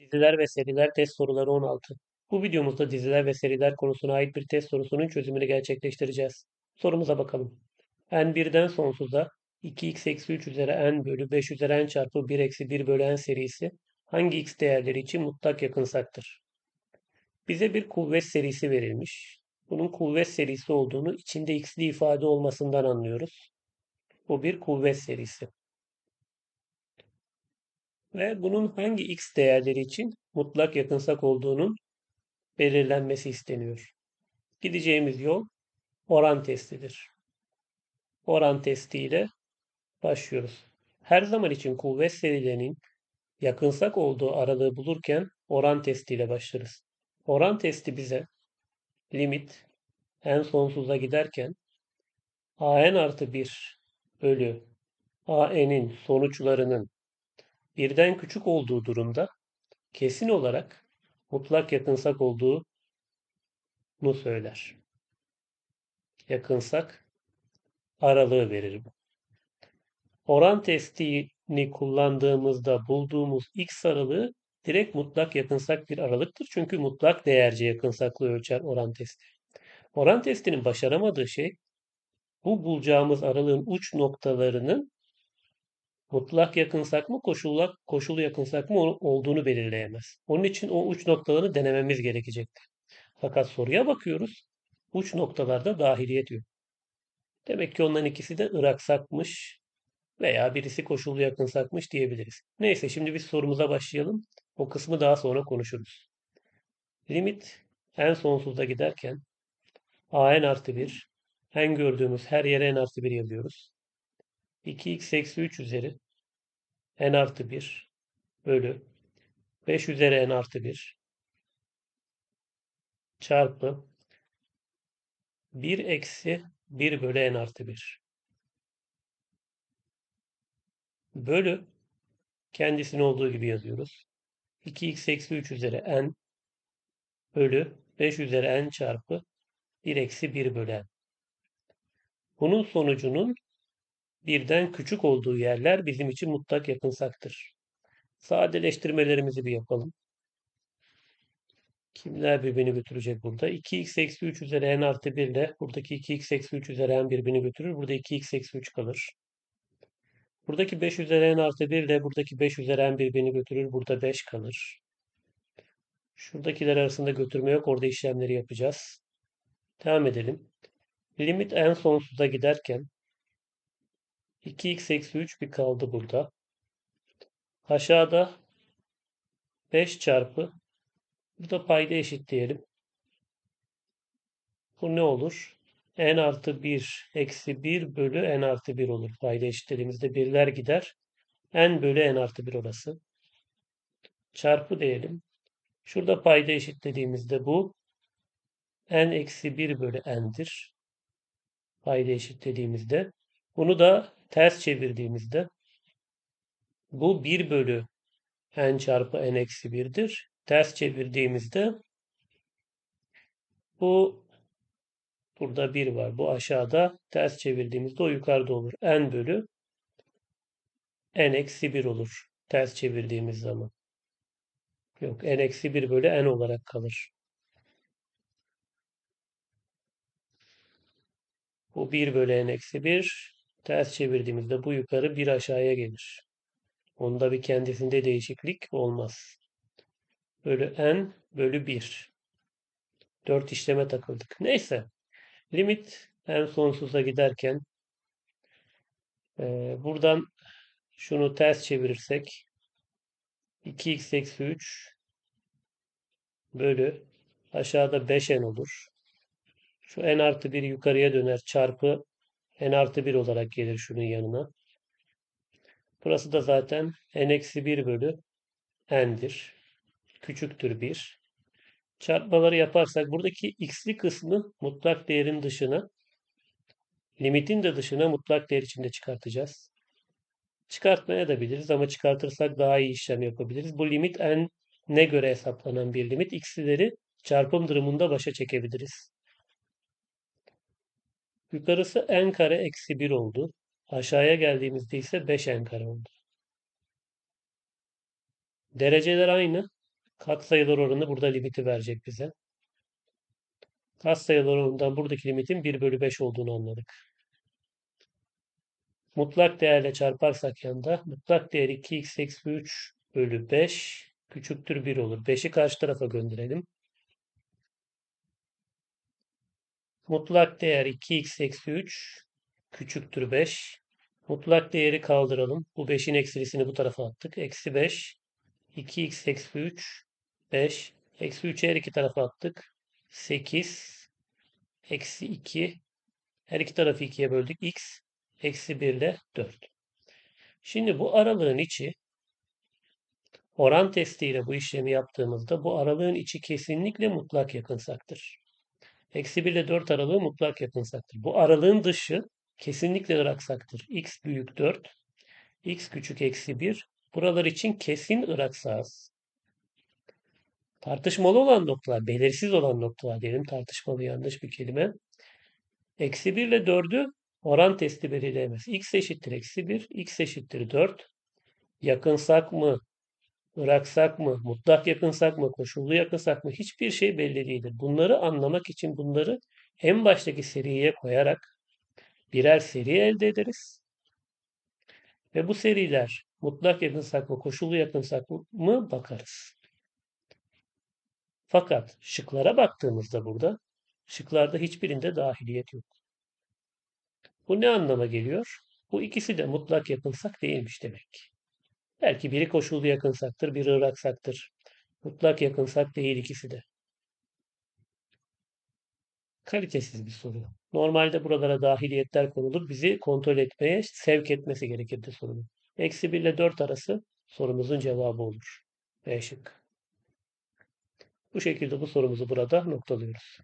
Diziler ve seriler test soruları 16. Bu videomuzda diziler ve seriler konusuna ait bir test sorusunun çözümünü gerçekleştireceğiz. Sorumuza bakalım. n1'den sonsuza 2x eksi 3 üzeri n bölü 5 üzeri n çarpı 1 eksi 1 bölü n serisi hangi x değerleri için mutlak yakınsaktır? Bize bir kuvvet serisi verilmiş. Bunun kuvvet serisi olduğunu içinde x'li ifade olmasından anlıyoruz. Bu bir kuvvet serisi ve bunun hangi x değerleri için mutlak yakınsak olduğunun belirlenmesi isteniyor. Gideceğimiz yol oran testidir. Oran testiyle başlıyoruz. Her zaman için kuvvet serilerinin yakınsak olduğu aralığı bulurken oran testiyle başlarız. Oran testi bize limit en sonsuza giderken an artı 1 bölü an'in sonuçlarının birden küçük olduğu durumda kesin olarak mutlak yakınsak olduğunu söyler. Yakınsak aralığı verir bu. Oran testini kullandığımızda bulduğumuz x aralığı direkt mutlak yakınsak bir aralıktır. Çünkü mutlak değerce yakınsaklığı ölçer oran testi. Oran testinin başaramadığı şey bu bulacağımız aralığın uç noktalarının mutlak yakınsak mı, koşullak, koşulu yakınsak mı olduğunu belirleyemez. Onun için o uç noktaları denememiz gerekecektir. Fakat soruya bakıyoruz. Uç noktalarda dahiliyet yok. Demek ki onların ikisi de ıraksakmış veya birisi koşullu yakınsakmış diyebiliriz. Neyse şimdi biz sorumuza başlayalım. O kısmı daha sonra konuşuruz. Limit en sonsuza giderken a n artı 1 en gördüğümüz her yere n artı 1 yazıyoruz. 2x eksi 3 üzeri n artı 1 bölü 5 üzeri n artı 1 çarpı 1 eksi 1 bölü n artı 1 bölü kendisini olduğu gibi yazıyoruz. 2x eksi 3 üzeri n bölü 5 üzeri n çarpı 1 eksi 1 bölü n. Bunun sonucunun birden küçük olduğu yerler bizim için mutlak yakınsaktır. Sadeleştirmelerimizi bir yapalım. Kimler birbirini götürecek burada? 2x eksi 3 üzeri n artı 1 ile buradaki 2x eksi 3 üzeri n birbirini götürür. Burada 2x eksi 3 kalır. Buradaki 5 üzeri n artı 1 ile buradaki 5 üzeri n birbirini götürür. Burada 5 kalır. Şuradakiler arasında götürme yok. Orada işlemleri yapacağız. Devam edelim. Limit en sonsuza giderken 2x eksi 3 bir kaldı burada. Aşağıda 5 çarpı burada payda eşitleyelim. Bu ne olur? n artı 1 eksi 1 bölü n artı 1 olur. Payda eşitlediğimizde birler gider. n bölü n artı 1 orası. Çarpı diyelim. Şurada payda eşitlediğimizde bu n eksi 1 bölü n'dir. Payda eşitlediğimizde. Bunu da ters çevirdiğimizde bu 1 bölü n çarpı n eksi 1'dir. Ters çevirdiğimizde bu burada 1 var. Bu aşağıda ters çevirdiğimizde o yukarıda olur. n bölü n eksi 1 olur. Ters çevirdiğimiz zaman. Yok n eksi 1 bölü n olarak kalır. Bu 1 bölü n eksi 1 Ters çevirdiğimizde bu yukarı bir aşağıya gelir. Onda bir kendisinde değişiklik olmaz. Bölü n bölü 1. 4 işleme takıldık. Neyse. Limit en sonsuza giderken e, buradan şunu ters çevirirsek 2x eksi 3 bölü aşağıda 5n olur. Şu n artı 1 yukarıya döner çarpı n artı 1 olarak gelir şunun yanına. Burası da zaten n eksi 1 bölü n'dir. Küçüktür 1. Çarpmaları yaparsak buradaki x'li kısmı mutlak değerin dışına limitin de dışına mutlak değer içinde çıkartacağız. Çıkartmaya da biliriz ama çıkartırsak daha iyi işlem yapabiliriz. Bu limit n ne göre hesaplanan bir limit. X'lileri çarpım durumunda başa çekebiliriz. Yukarısı n kare eksi 1 oldu. Aşağıya geldiğimizde ise 5 n kare oldu. Dereceler aynı. Katsayılar oranı burada limiti verecek bize. Katsayılar oranından buradaki limitin 1 bölü 5 olduğunu anladık. Mutlak değerle çarparsak yanda mutlak değer 2x eksi 3 bölü 5 küçüktür 1 olur. 5'i karşı tarafa gönderelim. Mutlak değer 2x eksi 3 küçüktür 5. Mutlak değeri kaldıralım. Bu 5'in eksilisini bu tarafa attık. Eksi 5. 2x eksi 3. 5. Eksi 3'ü her iki tarafa attık. 8. Eksi 2. Her iki tarafı 2'ye böldük. x. Eksi 1 ile 4. Şimdi bu aralığın içi oran testiyle bu işlemi yaptığımızda bu aralığın içi kesinlikle mutlak yakınsaktır. Eksi 1 ile 4 aralığı mutlak yakınsaktır. Bu aralığın dışı kesinlikle ıraksaktır. x büyük 4, x küçük eksi 1. Buralar için kesin ıraksağız. Tartışmalı olan noktalar, belirsiz olan noktalar diyelim. Tartışmalı yanlış bir kelime. Eksi 1 ile 4'ü oran testi belirleyemez. x eşittir eksi 1, x eşittir 4. Yakınsak mı, ıraksak mı, mutlak yakınsak mı, koşullu yakınsak mı hiçbir şey belli değildir. Bunları anlamak için bunları en baştaki seriye koyarak birer seri elde ederiz. Ve bu seriler mutlak yakınsak mı, koşullu yakınsak mı bakarız. Fakat şıklara baktığımızda burada şıklarda hiçbirinde dahiliyet yok. Bu ne anlama geliyor? Bu ikisi de mutlak yakınsak değilmiş demek. Belki biri koşullu yakınsaktır, biri ıraksaktır. Mutlak yakınsak değil ikisi de. Kalitesiz bir soru. Normalde buralara dahiliyetler konulur. Bizi kontrol etmeye sevk etmesi gerekirdi sorunun. Eksi 1 ile 4 arası sorumuzun cevabı olur. B şık. Bu şekilde bu sorumuzu burada noktalıyoruz.